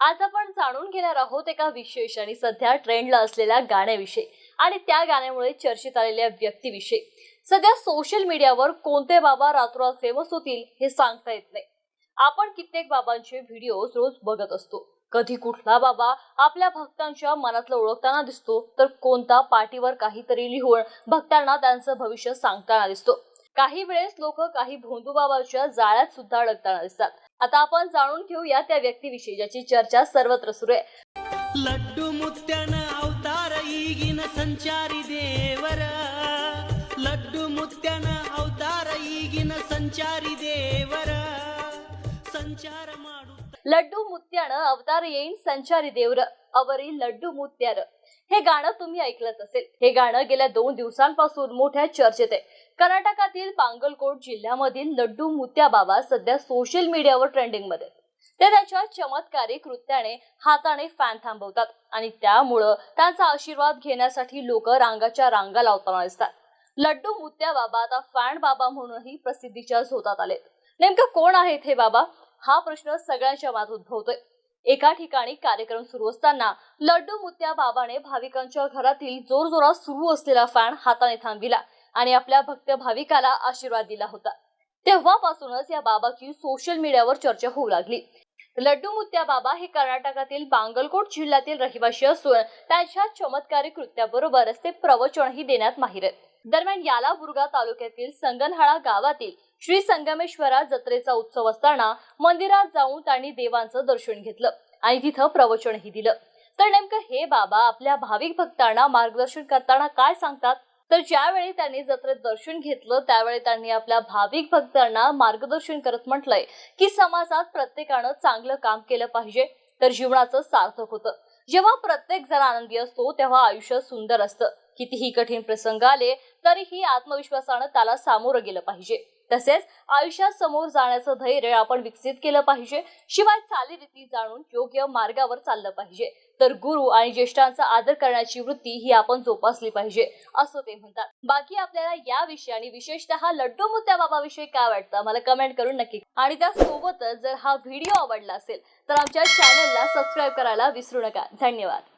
आज आपण जाणून घेणार आहोत एका विशेष आणि सध्या ट्रेंडला असलेल्या गाण्याविषयी आणि त्या गाण्यामुळे चर्चेत आलेल्या व्यक्तीविषयी. सध्या सोशल मीडियावर कोणते बाबा रातोरात फेमस होतील हे सांगता येत नाही. आपण कित्येक बाबांचे व्हिडिओज रोज बघत असतो. कधी कुठला बाबा आपल्या भक्तांच्या मनातलं ओळखताना दिसतो तर कोणता पाठीवर काहीतरी लिहून भक्तांना त्यांचं भविष्य सांगताना दिसतो. काही वेळेस लोक काही भोंदू बाबाच्या जाळ्यात सुद्धा अडकताना दिसतात आता आपण जाणून घेऊया त्या व्यक्तीविषयी ज्याची चर्चा सर्वत्र सुरू आहे लड्डू मुत्यानं अवतार ಈಗಿನ ಸಂಚಾರಿ ದೇವರ ಲಡ್ಡು ಮುತ್ಯನ ಅವತಾರ ಈಗಿನ ಸಂಚಾರಿ ದೇವರ ಸಂಚಾರ ಮಾಡು लड्डू मुत्यानं अवतार येईन संचारी देवर अवरी लड्डू मुत्यार. हे गाणं तुम्ही ऐकलंच असेल. हे गाणं गेल्या दोन दिवसांपासून मोठ्या चर्चेत आहे. कर्नाटकातील पांगलकोट जिल्ह्यामधील लड्डू मुत्या बाबा सध्या सोशल मीडियावर ट्रेंडिंगमध्ये ते त्याच्या चमत्कारी कृत्याने हाताने फॅन थांबवतात आणि त्यामुळं त्यांचा आशीर्वाद घेण्यासाठी लोक रांगाच्या रांगा लावताना दिसतात. लड्डू मुत्या बाबा आता फॅन बाबा म्हणूनही प्रसिद्धीच्या झोतात आलेत. नेमकं कोण आहेत हे बाबा? हा प्रश्न सगळ्यांच्या मनात उद्भवतोय. एका ठिकाणी कार्यक्रम सुरू असताना लड्डू मुत्या बाबाने भाविकांच्या घरातील जोरजोरात सुरू असलेला फॅन हाताने थांबविला आणि आपल्या भक्त भाविकाला आशीर्वाद दिला होता. तेव्हापासूनच या बाबाची सोशल मीडियावर चर्चा होऊ लागली. लड्डू मुत्या बाबा हे कर्नाटकातील बांगलकोट जिल्ह्यातील रहिवासी असून त्यांच्या चमत्कारी कृत्याबरोबरच ते प्रवचनही देण्यात माहिर आहेत. दरम्यान यालाबुर्गा तालुक्यातील संगनहाळा गावातील श्री संगमेश्वरा जत्रेचा उत्सव असताना मंदिरात जाऊन त्यांनी देवांचं दर्शन घेतलं आणि तिथं प्रवचनही दिलं. तर नेमकं हे बाबा आपल्या भाविक भक्तांना मार्गदर्शन करताना काय सांगतात? तर ज्यावेळी त्यांनी जत्रेत दर्शन घेतलं त्यावेळी त्यांनी आपल्या भाविक भक्तांना मार्गदर्शन करत म्हटलंय की समाजात प्रत्येकानं चांगलं काम केलं पाहिजे. तर जीवनाचं सार्थक होतं. जेव्हा प्रत्येक जण आनंदी असतो तेव्हा आयुष्य सुंदर असतं. कितीही कठीण प्रसंग आले तरीही आत्मविश्वासानं त्याला सामोरं गेलं पाहिजे. तसेच आयुष्यात समोर जाण्याचं धैर्य आपण विकसित केलं पाहिजे. शिवाय चालीरीती जाणून योग्य मार्गावर चाललं पाहिजे. तर गुरु आणि ज्येष्ठांचा आदर करण्याची वृत्ती ही आपण जोपासली पाहिजे असं ते म्हणतात. बाकी आपल्याला या विषयी आणि विशेषतः लड्डू मुत्या बाबाविषयी काय वाटतं मला कमेंट करून नक्की आणि त्यासोबतच जर हा व्हिडिओ आवडला असेल तर आमच्या चॅनलला सबस्क्राईब करायला विसरू नका. धन्यवाद.